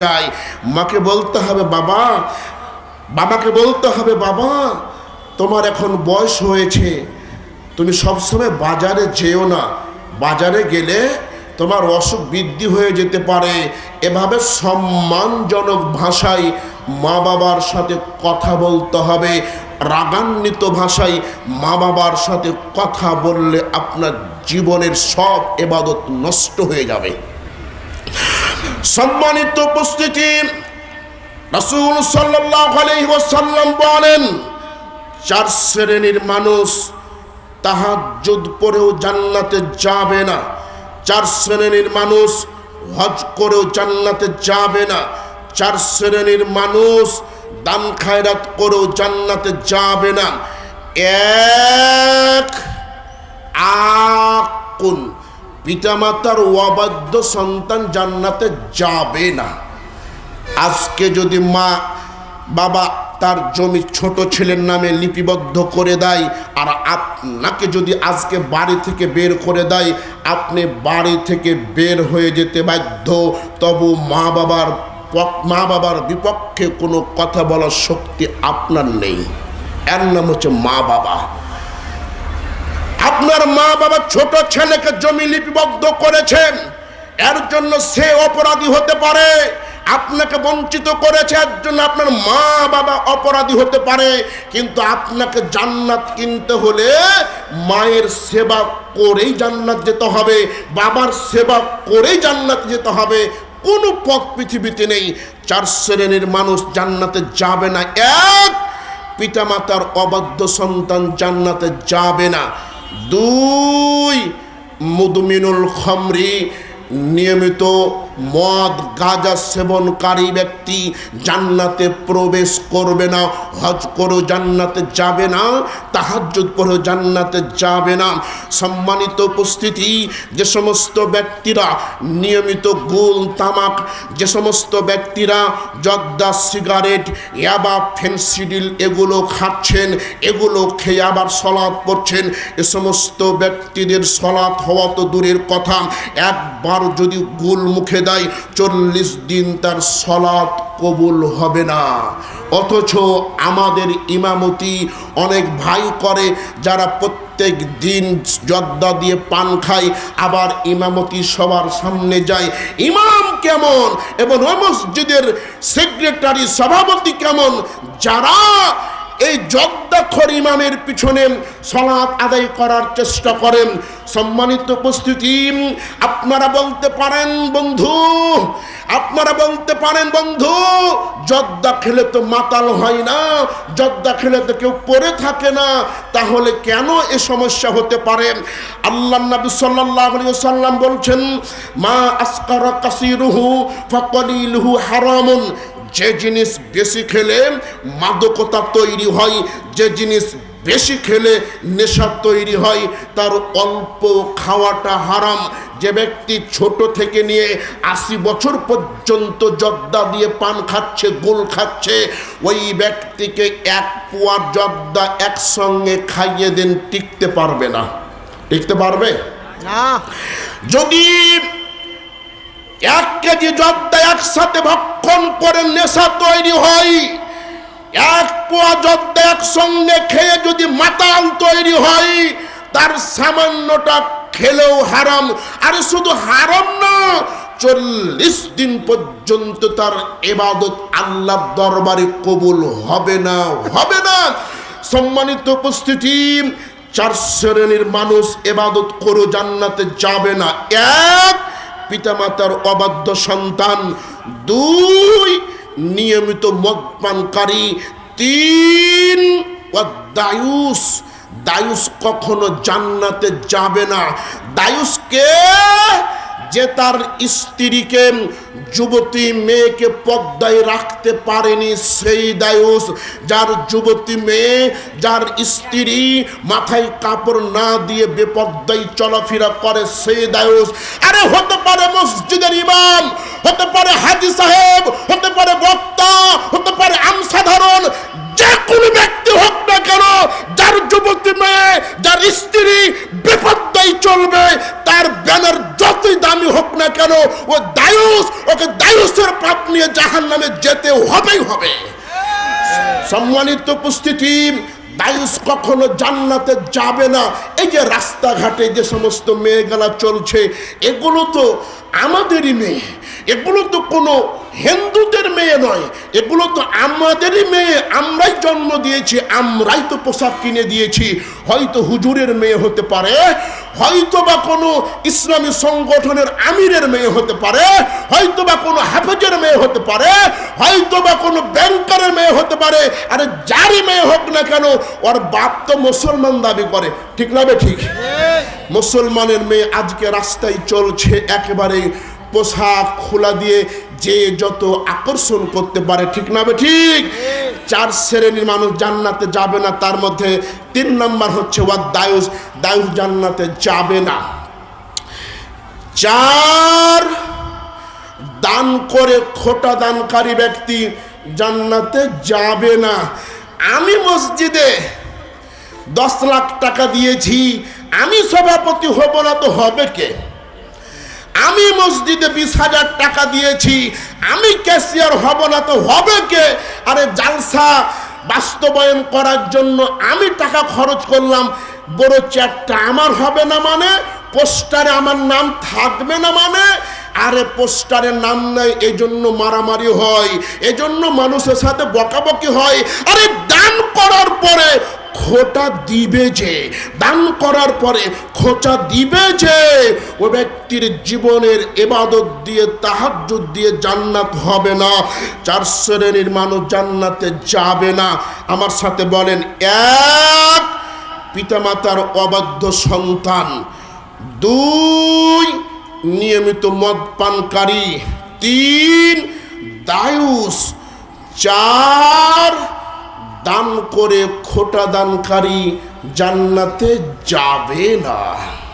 যায় মাকে বলতে হবে, বাবা, বাবাকে বলতে হবে, বাবা, তোমার এখন বয়স হয়েছে। তুমি সবসময় বাজারে যেও না। বাজারে গেলে তোমার অসুখ বৃদ্ধি হয়ে যেতে পারে। এভাবে সম্মানজনক ভাষায় মা বাবার সাথে কথা বলতে হবে। রাগান্বিত ভাষায় মা বাবার সাথে কথা বললে আপনার জীবনের সব এবাদত নষ্ট হয়ে যাবে। সম্মানিত উপস্থিতি, রাসূল ওয়াসাল্লাম বলেন, চার শ্রেণির মানুষ তাহাজ্জুদ পড়েও জান্নাতে যাবে না। চার শ্রেণির মানুষ হজ করেও জান্নাতে যাবে না। চার শ্রেণির মানুষ দান খায়রাত করেও জান্নাতে যাবে না। এক আকুন। পিতামাতার অবাধ্য সন্তান জান্নাতে যাবে না। আজকে যদি মা বাবা তার জমি ছোট ছেলের নামে লিপিবদ্ধ করে দেয়, আর আপনাকে যদি আজকে বাড়ি থেকে বের করে দেয়, আপনি বাড়ি থেকে বের হয়ে যেতে বাধ্য। তবু মা বাবার মা বাবার বিপক্ষে কোনো কথা বলার শক্তি আপনার নেই। এর নাম হচ্ছে মা বাবা। আপনার মা বাবা ছোট ছেলেকে জমি লিপিবদ্ধ করেছেন। এর জন্য সে অপরাধী হতে পারে। আপনাকে বঞ্চিত করেছে, এর জন্য আপনার মা বাবা অপরাধী হতে পারে। কিন্তু আপনাকে জান্নাত কিনতে হলে মায়ের সেবা করেই জান্নাত যেতে হবে, বাবার সেবা করেই জান্নাত যেতে হবে। কোনো পথ পৃথিবীতে নেই। চার শ্রেণির মানুষ জান্নাতে যাবে না। এক, পিতামাতার অবাধ্য সন্তান জান্নাতে যাবে না। দুই মুদমিনুল খমরি নিয়মিত মদ, গাঁজা সেবনকারী ব্যক্তি জান্নাতে প্রবেশ করবে না, হজ করেও জান্নাতে যাবে না, তাহাজ্জুদ পরেও জান্নাতে যাবে না। সম্মানিত উপস্থিতি, যে সমস্ত ব্যক্তিরা নিয়মিত গোল তামাক, যে সমস্ত ব্যক্তিরা জর্দা, সিগারেট, ইয়াবা, ফেন্সিডিল এগুলো খাচ্ছেন, এগুলো খেয়ে আবার সলাৎ পড়ছেন, এ সমস্ত ব্যক্তিদের সলাৎ হওয়া তো দূরের কথা। একবার যদি গুল মুখে দেয় চল্লিশ দিন তার সলাৎ কবুল হবে না। অথচ আমাদের ইমামতি অনেক ভাই করে, যারা প্রত্যেক দিন জর্দা দিয়ে পান খায়, আবার ইমামতি সবার সামনে যায়। ইমাম কেমন? এবং ওই মসজিদের সেক্রেটারি, সভাপতি কেমন? যারা এই জগদাক্ষর ইমামের পিছনে সলাৎ আদায় করার চেষ্টা করেন। সম্মানিত উপস্থিতি, আপনারা বলতে পারেন, বন্ধু, আপনারা বলতে পারেন, বন্ধু, জর্দা খেলে তো মাতাল হয় না, জর্দা খেলে তো কেউ পড়ে থাকে না, তাহলে কেন এ সমস্যা হতে পারে? আল্লাহ নবী আলাইহি সাল্লাম বলছেন, মা আসকারা কাসিরুহু ফাকালিলুহু হারামুন যে জিনিস বেশি খেলে মাদকতা তৈরি হয় যে জিনিস বেশি খেলে নেশা তৈরি হয় তার অল্প খাওয়াটা হারাম। যে ব্যক্তি ছোট থেকে নিয়ে আশি বছর পর্যন্ত জর্দা দিয়ে পান খাচ্ছে গোল খাচ্ছে ওই ব্যক্তিকে এক পোয়া জর্দা একসঙ্গে খাইয়ে দেন টিকতে পারবে না। টিকতে পারবে? না। যদি এক কেজি জর্দা একসাথে ভক্ষণ করে নেশা তৈরি হয়। এক পোয়া জর্দা একসঙ্গে খেয়ে যদি মাতাল তৈরি হয়, তার সামান্যটা খেলেও হারাম। আর শুধু হারাম না, চল্লিশ দিন পর্যন্ত তার এবাদত আল্লাহ দরবারে কবুল হবে না হবে না। সম্মানিত উপস্থিতি, চার শ্রেণির মানুষ এবাদত করে জান্নাতে যাবে না। এক পিতামাতার অবাধ্য সন্তান, দুই নিয়মিত মদ পানকারী তিন দায়ুস দায়ুস কখনো জান্নাতে যাবে না। দায়ুসকে যে তার স্ত্রীকে, যুবতী মেয়েকে পদ্মায় রাখতে পারেনি, সেই দায়ুস। যার যুবতী মেয়ে, যার স্ত্রী মাথায় কাপড় না দিয়ে বেপদ্দায় চলাফেরা করে, সেই দায়ুস। আরে হতে পারে মসজিদের ইমাম হতে পারে হাজি সাহেব, হতে পারে বক্তা, হতে পারে আমসাধারণ, যে কোনো ব্যক্তি হোক না কেন, যার যুবতী মেয়ে, যার স্ত্রী বেপদ্দায় চলবে, তার ব্যানার যতই দামি হোক না কেন, ও দায়ুস, ওকে দায়ুসের পাপ নিয়ে জাহান নামে যেতে হবেই হবে। সম্মানিত উপস্থিতি দায়ুস কখনো জান্নাতে যাবে না। এই যে রাস্তাঘাটে যে সমস্ত মেয়েগুলা চলছে, এগুলো তো আমাদেরই মেয়ে। এগুলো তো কোনো হিন্দুদের মেয়ে নয়, এগুলো তো আমাদেরই মেয়ে, আমরাই জন্ম দিয়েছি, আমরাই তো পোশাক কিনে দিয়েছি। হয়তো হুজুরের মেয়ে হতে পারে, হয়তো বা কোনো ইসলামী সংগঠনের আমিরের মেয়ে হতে পারে, হয়তো বা কোনো হাফেজের মেয়ে হতে পারে, হয়তো বা কোনো ব্যাংকারের মেয়ে হতে পারে। আরে যারই মেয়ে হোক না কেন, ওর বাপ তো মুসলমান দাবি করে। ঠিক না ঠিক? মুসলমানের মেয়ে আজকে রাস্তায় চলছে, একেবারে পোশাক খোলা দিয়ে যে যত আকর্ষণ করতে পারে, ঠিক না ঠিক? চার শ্রেণির মানুষ জান্নাতে যাবে না, তার মধ্যে তিন নম্বর হচ্ছে ওয়াদ দায়ুস দায়ুস জান্নাতে যাবে না। চার, দান করে খোটা দানকারী ব্যক্তি জান্নাতে যাবে না। আমি মসজিদে দশ লাখ টাকা দিয়েছি, আমি সভাপতি হব না তো হবে কে? আমি মসজিদে বিশ হাজার টাকা দিয়েছি, আমি ক্যাশিয়ার হব না তো হবে কে? আরে জালসা বাস্তবায়ন করার জন্য আমি টাকা খরচ করলাম, বড় চেয়ারটা আমার হবে না মানে পোস্টারে আমার নাম থাকবে না মানে আরে পোস্টারে নাম নেই এই জন্য মারামারি হয়, এজন্য মানুষের সাথে বকাবকি হয়, আরে দান করার পরে খোটা দিবে যে, দান করার পরে খোঁচা দিবে যে, ও ব্যক্তির জীবনের এবাদত দিয়ে, তাহাজ্জুদ দিয়ে জান্নাত হবে না। চার শ্রেণির মানুষ জান্নাতে যাবে না। আমার সাথে বলেন, এক, পিতামাতার অবাধ্য সন্তান। দুই, নিয়মিত মদ পানকারী। তিন, দায়ুস। চার দান করে খোটা দানকারী জান্নাতে যাবে না।